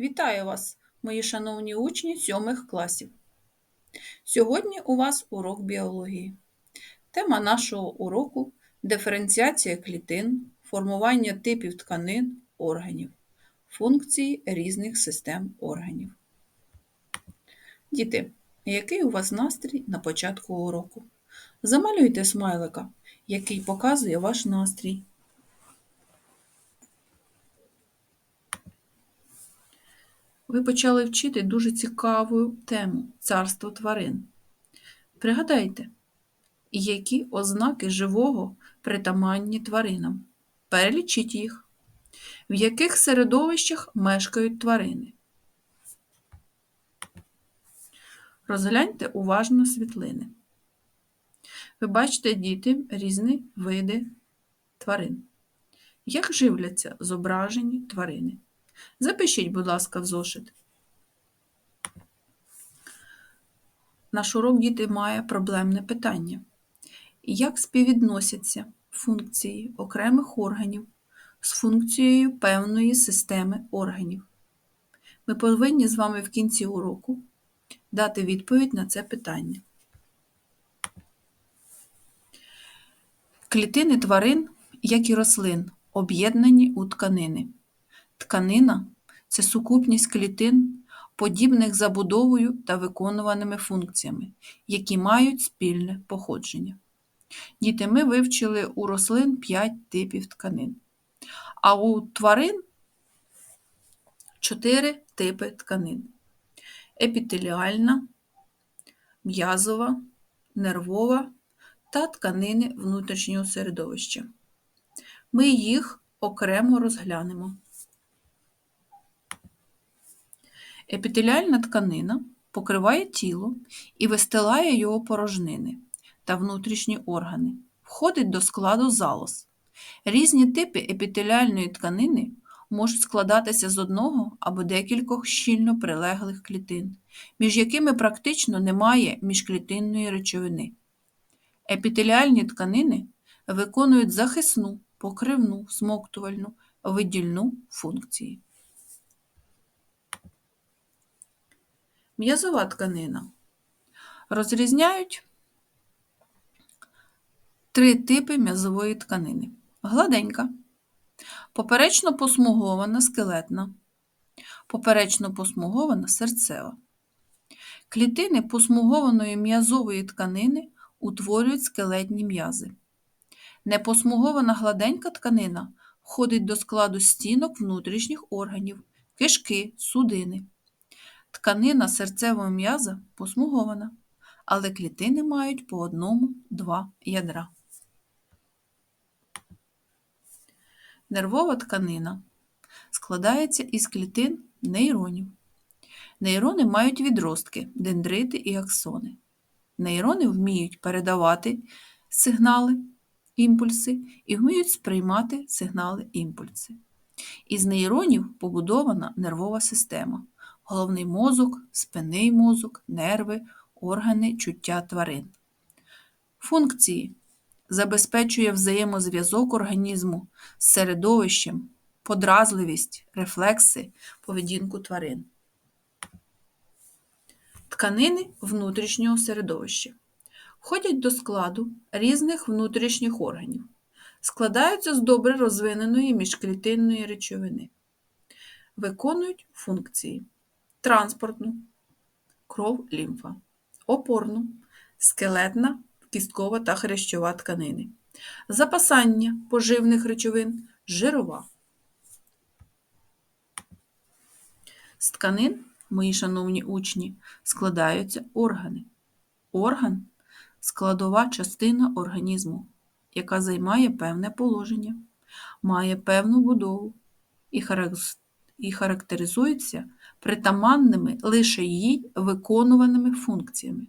Вітаю вас, мої шановні учні сьомих класів. Сьогодні у вас урок біології. Тема нашого уроку диференціація клітин, формування типів тканин, органів, функції різних систем органів. Діти, який у вас настрій на початку уроку? Замалюйте смайлика, який показує ваш настрій. Ви почали вчити дуже цікаву тему царство тварин. Пригадайте, які ознаки живого притаманні тваринам. Перелічіть їх, в яких середовищах мешкають тварини. Розгляньте уважно світлини. Ви бачите діти різні види тварин. Як живляться зображені тварини? Запишіть, будь ласка, в зошит. Наш урок діти має проблемне питання. Як співвідносяться функції окремих органів з функцією певної системи органів? Ми повинні з вами в кінці уроку дати відповідь на це питання. Клітини тварин, як і рослин, об'єднані у тканини. Тканина це сукупність клітин, подібних забудовою та виконуваними функціями, які мають спільне походження. Діти, ми вивчили у рослин 5 типів тканин, а у тварин 4 типи тканин: епітеліальна, м'язова, нервова та тканини внутрішнього середовища. Ми їх окремо розглянемо. Епітеліальна тканина покриває тіло і вистилає його порожнини та внутрішні органи, входить до складу залоз. Різні типи епітеліальної тканини можуть складатися з одного або декількох щільно прилеглих клітин, між якими практично немає міжклітинної речовини. Епітеліальні тканини виконують захисну, покривну, смоктувальну, видільну функції. М'язова тканина. Розрізняють три типи м'язової тканини. Гладенька, поперечно посмугована скелетна, поперечно посмугована серцева. Клітини посмугованої м'язової тканини утворюють скелетні м'язи. Непосмугована гладенька тканина входить до складу стінок внутрішніх органів, кишки, судини. Тканина серцевого м'яза посмугована, але клітини мають по одному-два ядра. Нервова тканина складається із клітин нейронів. Нейрони мають відростки, дендрити і аксони. Нейрони вміють передавати сигнали, імпульси і вміють сприймати сигнали імпульси. Із нейронів побудована нервова система головний мозок, спинний мозок, нерви, органи чуття тварин. Функції. Забезпечує взаємозв'язок організму з середовищем, подразливість, рефлекси, поведінку тварин. Тканини внутрішнього середовища. Входять до складу різних внутрішніх органів, складаються з добре розвиненої міжклітинної речовини, виконують функції транспортну, кров лімфа, опорну, скелетна, кісткова та хрящова тканини, запасання поживних речовин, жирова. З тканин, мої шановні учні, складаються органи. Орган складова частина організму, яка займає певне положення, має певну будову і характеризується притаманними лише їй виконуваними функціями.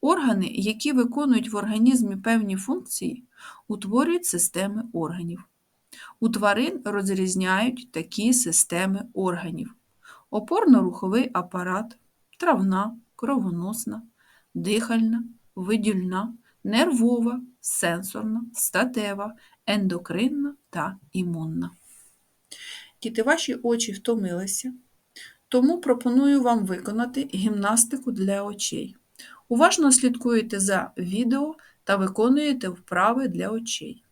Органи, які виконують в організмі певні функції, утворюють системи органів. У тварин розрізняють такі системи органів: опорно-руховий апарат, травна, кровоносна, дихальна, видільна, нервова, сенсорна, статева, ендокринна та імунна. Діти, ваші очі втомилися, Тому пропоную вам виконати гімнастику для очей. Уважно слідкуєте за відео та виконуєте вправи для очей.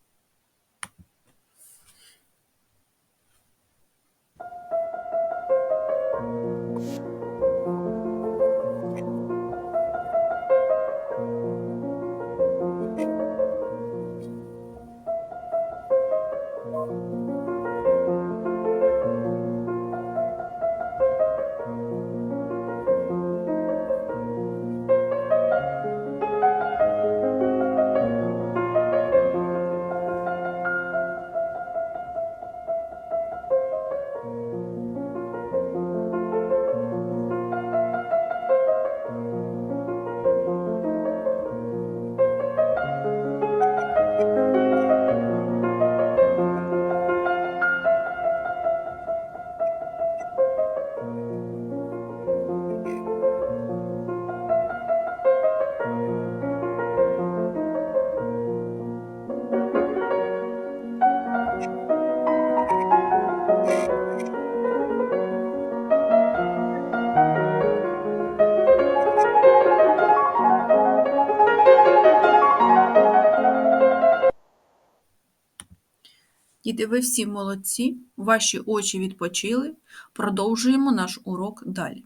Діти, ви всі молодці, ваші очі відпочили. Продовжуємо наш урок далі.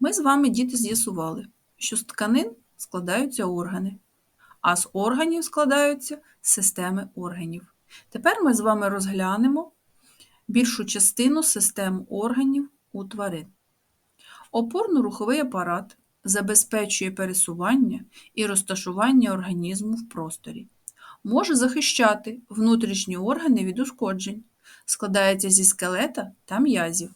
Ми з вами, діти, з'ясували, що з тканин складаються органи, а з органів складаються системи органів. Тепер ми з вами розглянемо більшу частину систем органів у тварин. Опорно-руховий апарат забезпечує пересування і розташування організму в просторі може захищати внутрішні органи від ушкоджень, складається зі скелета та м'язів.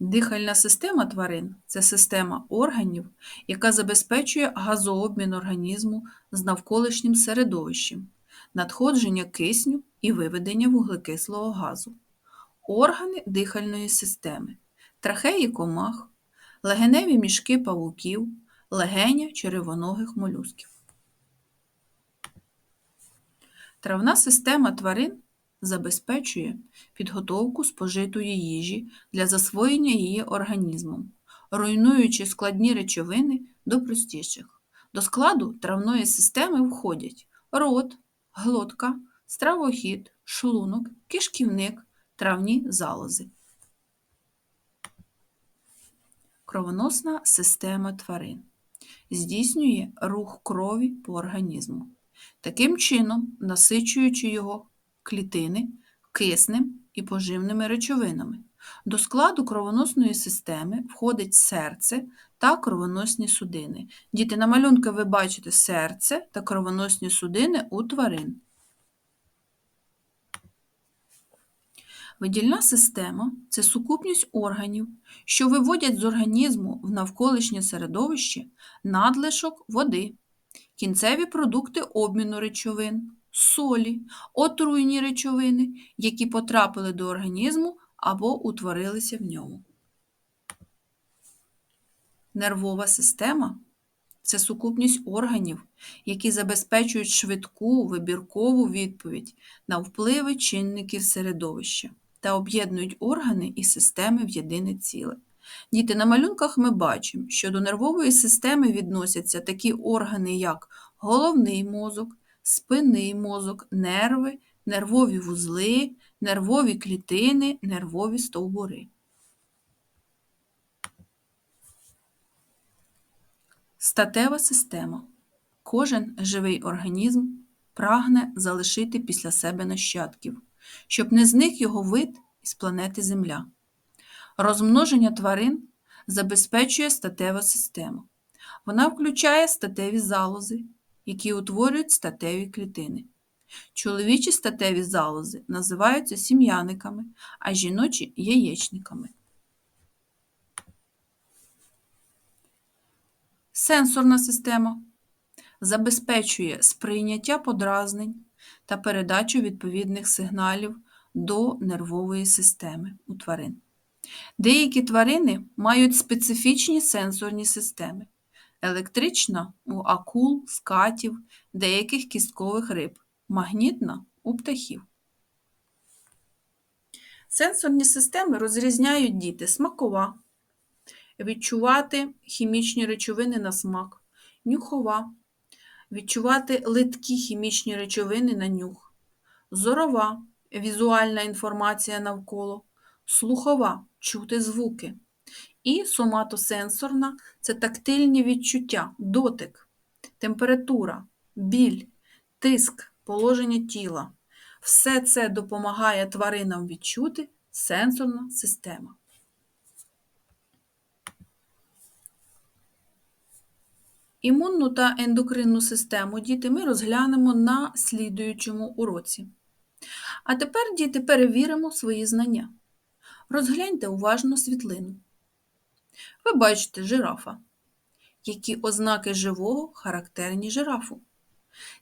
Дихальна система тварин це система органів, яка забезпечує газообмін організму з навколишнім середовищем, надходження кисню і виведення вуглекислого газу, органи дихальної системи, трахеї комах, легеневі мішки павуків, легеня черевоногих молюсків. Травна система тварин забезпечує підготовку спожитої їжі для засвоєння її організмом, руйнуючи складні речовини до простіших. До складу травної системи входять рот, глотка, стравохід, шлунок, кишківник, травні залози. Кровоносна система тварин здійснює рух крові по організму таким чином насичуючи його клітини киснем і поживними речовинами. До складу кровоносної системи входить серце та кровоносні судини. Діти, на малюнку ви бачите серце та кровоносні судини у тварин. Видільна система це сукупність органів, що виводять з організму в навколишнє середовище надлишок води, кінцеві продукти обміну речовин, солі, отруйні речовини, які потрапили до організму або утворилися в ньому. Нервова система це сукупність органів, які забезпечують швидку вибіркову відповідь на впливи чинників середовища та об'єднують органи і системи в єдине ціле. Діти, на малюнках ми бачимо, що до нервової системи відносяться такі органи, як головний мозок, спинний мозок, нерви, нервові вузли, нервові клітини, нервові стовбури. Статева система. Кожен живий організм прагне залишити після себе нащадків, щоб не зник його вид із планети Земля. Розмноження тварин забезпечує статева система. Вона включає статеві залози, які утворюють статеві клітини. Чоловічі статеві залози називаються сім'яниками, а жіночі яєчниками. Сенсорна система забезпечує сприйняття подразнень та передачу відповідних сигналів до нервової системи у тварин. Деякі тварини мають специфічні сенсорні системи. Електрична у акул, скатів, деяких кісткових риб, магнітна у птахів. Сенсорні системи розрізняють діти смакова, відчувати хімічні речовини на смак, нюхова, відчувати литкі хімічні речовини на нюх, зорова візуальна інформація навколо, слухова чути звуки. І соматосенсорна це тактильні відчуття, дотик, температура, біль, тиск, положення тіла. Все це допомагає тваринам відчути сенсорна система. Імунну та ендокринну систему діти ми розглянемо на слідуючому уроці. А тепер, діти, перевіримо свої знання. Розгляньте уважно світлину. Ви бачите жирафа. Які ознаки живого характерні жирафу?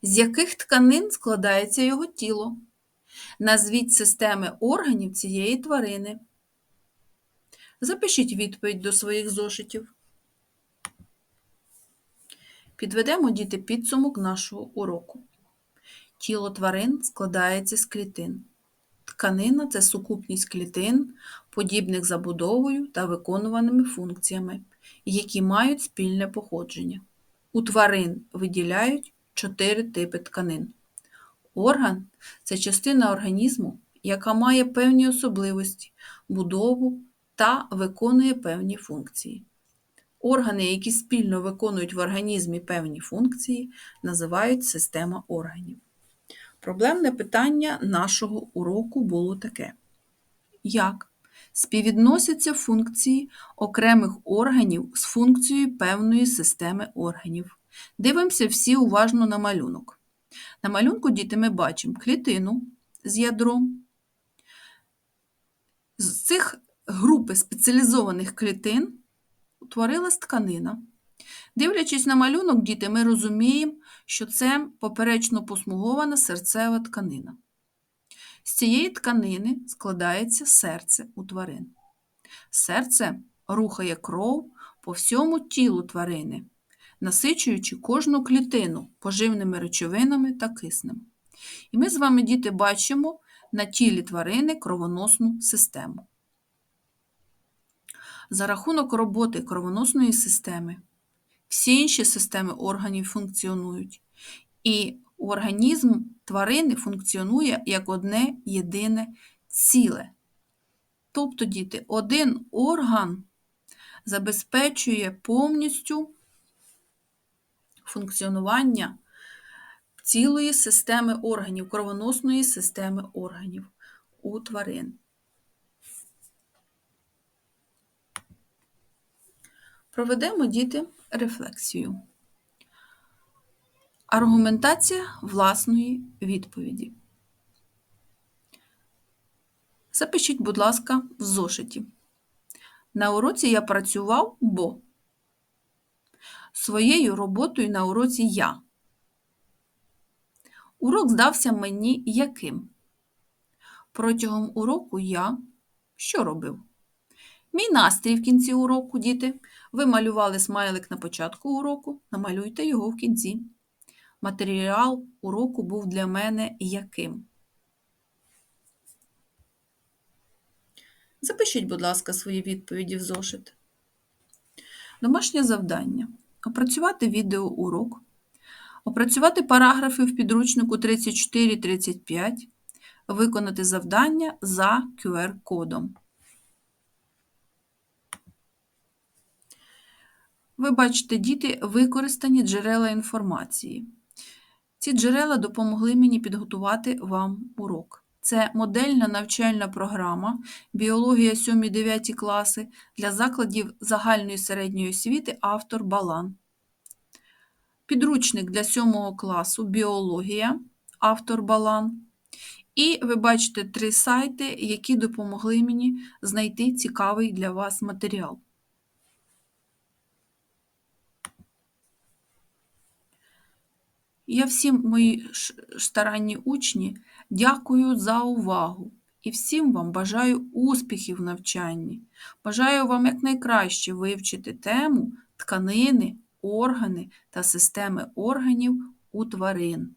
З яких тканин складається його тіло? Назвіть системи органів цієї тварини. Запишіть відповідь до своїх зошитів. Підведемо діти підсумок нашого уроку. Тіло тварин складається з клітин. Тканина це сукупність клітин, подібних забудовою та виконуваними функціями, які мають спільне походження. У тварин виділяють чотири типи тканин. Орган це частина організму, яка має певні особливості, будову та виконує певні функції. Органи, які спільно виконують в організмі певні функції, називають система органів. Проблемне питання нашого уроку було таке: як співвідносяться функції окремих органів з функцією певної системи органів? Дивимося всі уважно на малюнок. На малюнку діти ми бачимо клітину з ядром. З цих групи спеціалізованих клітин утворилась тканина. Дивлячись на малюнок, діти, ми розуміємо, що це поперечно посмугована серцева тканина. З цієї тканини складається серце у тварин. Серце рухає кров по всьому тілу тварини, насичуючи кожну клітину поживними речовинами та киснем. І ми з вами, діти, бачимо на тілі тварини кровоносну систему. За рахунок роботи кровоносної системи всі інші системи органів функціонують. І організм тварини функціонує як одне єдине ціле. Тобто, діти, один орган забезпечує повністю функціонування цілої системи органів, кровоносної системи органів у тварин. Проведемо діти рефлексію. Аргументація власної відповіді. Запишіть, будь ласка, в зошиті. На уроці я працював, бо своєю роботою на уроці я. Урок здався мені яким? Протягом уроку я що робив? Мій настрій в кінці уроку, діти. Ви малювали смайлик на початку уроку, намалюйте його в кінці. Матеріал уроку був для мене яким? Запишіть, будь ласка, свої відповіді в зошит. Домашнє завдання. Опрацювати відеоурок. Опрацювати параграфи в підручнику 34-35. Виконати завдання за QR-кодом. Ви бачите, діти, використані джерела інформації. Ці джерела допомогли мені підготувати вам урок. Це модельна навчальна програма Біологія 7-9 класи для закладів загальної середньої освіти автор Балан. Підручник для 7 класу Біологія автор Балан. І ви бачите три сайти, які допомогли мені знайти цікавий для вас матеріал. Я всім мої старанні учні дякую за увагу і всім вам бажаю успіхів в навчанні. Бажаю вам якнайкраще вивчити тему тканини, органи та системи органів у тварин.